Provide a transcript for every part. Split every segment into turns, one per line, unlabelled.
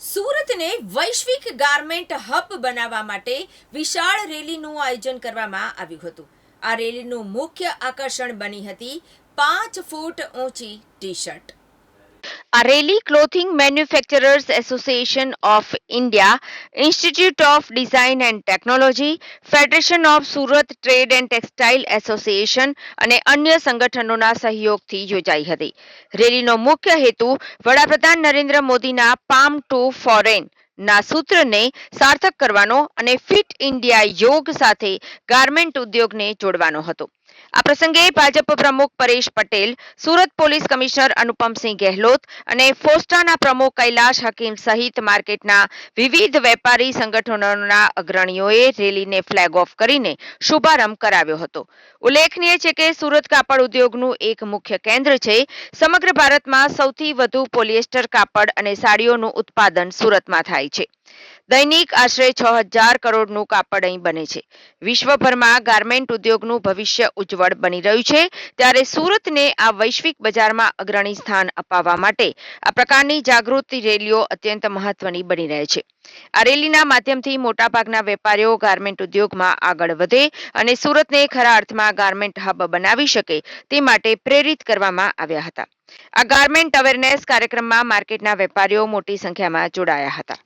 સુરતને વૈશ્વિક garment hub બનાવવા માટે વિશાળ રેલીનું આયોજન કરવામાં આવ્યું હતું. આ રેલીનું મુખ્ય આકર્ષણ બની હતી પાંચ ફૂટ ઊંચી T
shirt rally clothing manufacturers association of India institute of design and technology federation of Surat trade and textile association અને અન્ય સંગઠનોના સહયોગથી યોજાઈ હતી. રેલીનો મુખ્ય હેતુ વડાપ્રધાન નરેન્દ્ર મોદીના પામ ટુ ફોરેન ના સૂત્રને સાર્થક કરવાનો અને ફિટ ઇન્ડિયા યોગ સાથે ગાર્મેન્ટ ઉદ્યોગને જોડવાનો હતો. આ પ્રસંગે ભાજપ પ્રમુખ પરેશ પટેલ, સુરત પોલીસ કમિશનર અનુપમસિંહ ગેહલોત અને ફોસ્ટાના પ્રમુખ કૈલાશ હકીમ સહિત માર્કેટના વિવિધ વેપારી સંગઠનોના અગ્રણીઓએ રેલીને ફ્લેગ ઓફ કરીને શુભારંભ કરાવ્યો હતો. ઉલ્લેખનીય છે કે સુરત કાપડ ઉદ્યોગનું એક મુખ્ય કેન્દ્ર છે. સમગ્ર ભારતમાં સૌથી વધુ પોલિએસ્ટર કાપડ અને સાડીઓનું ઉત્પાદન સુરતમાં થાય છે. દૈનિક આશરે છ હજાર કરોડનું કાપડ અહીં બને છે. વિશ્વભરમાં ગાર્મેન્ટ ઉદ્યોગનું ભવિષ્ય ઉજ્જવળ બની રહ્યું છે. ત્યારે સુરતને આ વૈશ્વિક બજારમાં અગ્રણી સ્થાન અપાવવા માટે આ પ્રકારની જાગૃતિ રેલીઓ અત્યંત મહત્વની બની રહે છે. આ રેલીના માધ્યમથી મોટાભાગના વેપારીઓ ગાર્મેન્ટ ઉદ્યોગમાં આગળ વધે અને સુરતને ખરા અર્થમાં ગાર્મેન્ટ હબ બનાવી શકે તે માટે પ્રેરિત કરવામાં આવ્યા હતા. આ ગાર્મેન્ટ અવેરનેસ કાર્યક્રમમાં માર્કેટના વેપારીઓ મોટી સંખ્યામાં જોડાયા હતા.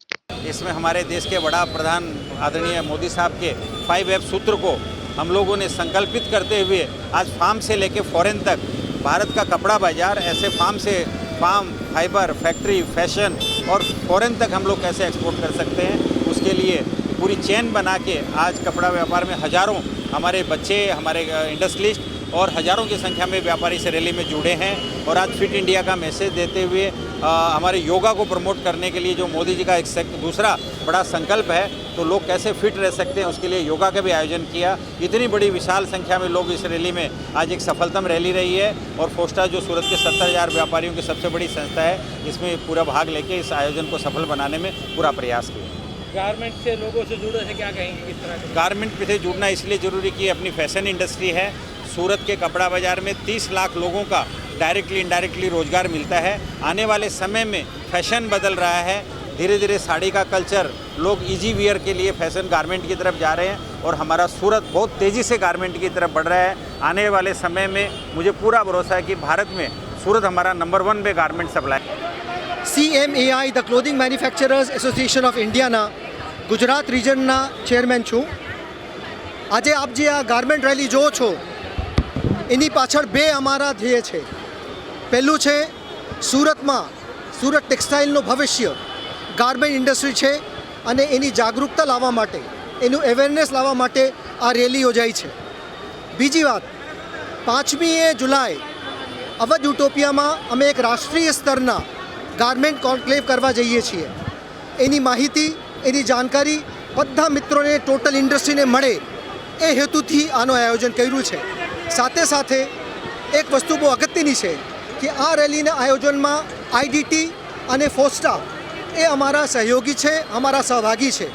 इसमें हमारे देश के बड़ा प्रधान आदरणीय मोदी साहब के फाइव एफ़ सूत्र को हम लोगों ने संकल्पित करते हुए आज फार्म से लेके फॉरेन तक भारत का कपड़ा बाज़ार, ऐसे फार्म से फार्म फाइबर फैक्ट्री फ़ैशन और फॉरेन तक हम लोग कैसे एक्सपोर्ट कर सकते हैं, उसके लिए पूरी चेन बना के आज कपड़ा व्यापार में हज़ारों हमारे बच्चे, हमारे इंडस्ट्रियलिस्ट और हज़ारों की संख्या में व्यापारी इस रैली में जुड़े हैं और आज फिट इंडिया का मैसेज देते हुए अ, हमारे योगा को प्रमोट करने के लिए जो मोदी जी का एक दूसरा बड़ा संकल्प है तो लोग कैसे फिट रह सकते हैं उसके लिए योगा का भी आयोजन किया। इतनी बड़ी विशाल संख्या में लोग इस रैली में आज एक सफलतम रैली रही है और फोस्टा जो सूरत के सत्तर हज़ार व्यापारियों की सबसे बड़ी संस्था है इसमें पूरा भाग लेके इस आयोजन को सफल बनाने में पूरा प्रयास किया।
गारमेंट से लोगों से जुड़े से क्या कहेंगे किस तरह
गारमेंट से जुड़ना इसलिए ज़रूरी कि अपनी फ़ैशन इंडस्ट्री है। सूरत के कपड़ा बाज़ार में 30 लाख लोगों का डायरेक्टली इनडायरेक्टली रोजगार मिलता है आने वाले समय में फैशन बदल रहा है धीरे धीरे साड़ी का कल्चर लोग इजी वियर के लिए फैशन गारमेंट की तरफ जा रहे हैं और हमारा सूरत बहुत तेज़ी से गारमेंट की तरफ बढ़ रहा है आने वाले समय में मुझे पूरा भरोसा है कि भारत में सूरत हमारा नंबर वन पे garment supply
CMAI the clothing manufacturers association of ઇન્ડિયાના ગુજરાત રિજનના ચેરમેન છું આજે આપ જે આ ગાર્મેન્ટ રેલી જુઓ છો એની પાછળ બે અમારા ધ્યેય છે પહેલું છે, સુરતમાં, સુરત ટેક્સટાઇલનું ભવિષ્ય. ગાર્મેન્ટ ઇન્ડસ્ટ્રી છે અને એની જાગૃતતા લાવવા માટે, એનું અવેરનેસ લાવવા માટે આ રેલી યોજાઈ છે. બીજી વાત પાંચમી જુલાઈ, અવધ યુટોપિયામાં અમે એક રાષ્ટ્રીય સ્તરના ગાર્મેન્ટ કોન્ક્લેવ કરવા જઈએ છીએ. એની માહિતી, એની જાણકારી બધા મિત્રોને ટોટલ ઇન્ડસ્ટ્રીને મળે એ હેતુથી આનું આયોજન કર્યું છે. સાથે સાથે એક વસ્તુ બહુ અગત્યની છે કે આ રેલીના આયોજનમાં આઈડીટી અને ફોસ્ટા એ અમારા સહયોગી છે, અમારા સહભાગી છે.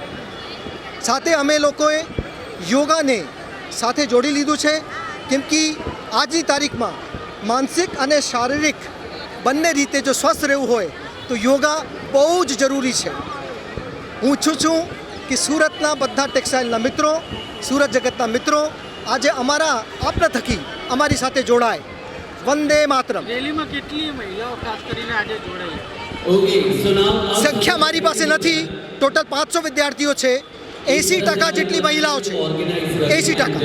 સાથે અમે લોકોએ યોગાને સાથે જોડી લીધું છે, કેમ કે આજની તારીખમાં માનસિક અને શારીરિક બંને રીતે જો સ્વસ્થ રહેવું હોય, તો યોગા બહુ જ જરૂરી છે. હું ઈચ્છું છું કે સુરતના બધા ટેક્સટાઇલના મિત્રો, સુરત જગતના મિત્રો આજે અમારા આપના થકી અમારી સાથે જોડાય. વંદે માતરમ.
રેલીમાં કેટલી મહિલાઓ ખાસ કરીને આજે જોડાઈ?
સંખ્યા મારી પાસે નથી. ટોટલ પાંચસો વિદ્યાર્થીઓ છે. એંસી ટકા જેટલી મહિલાઓ છે. એંસી ટકા.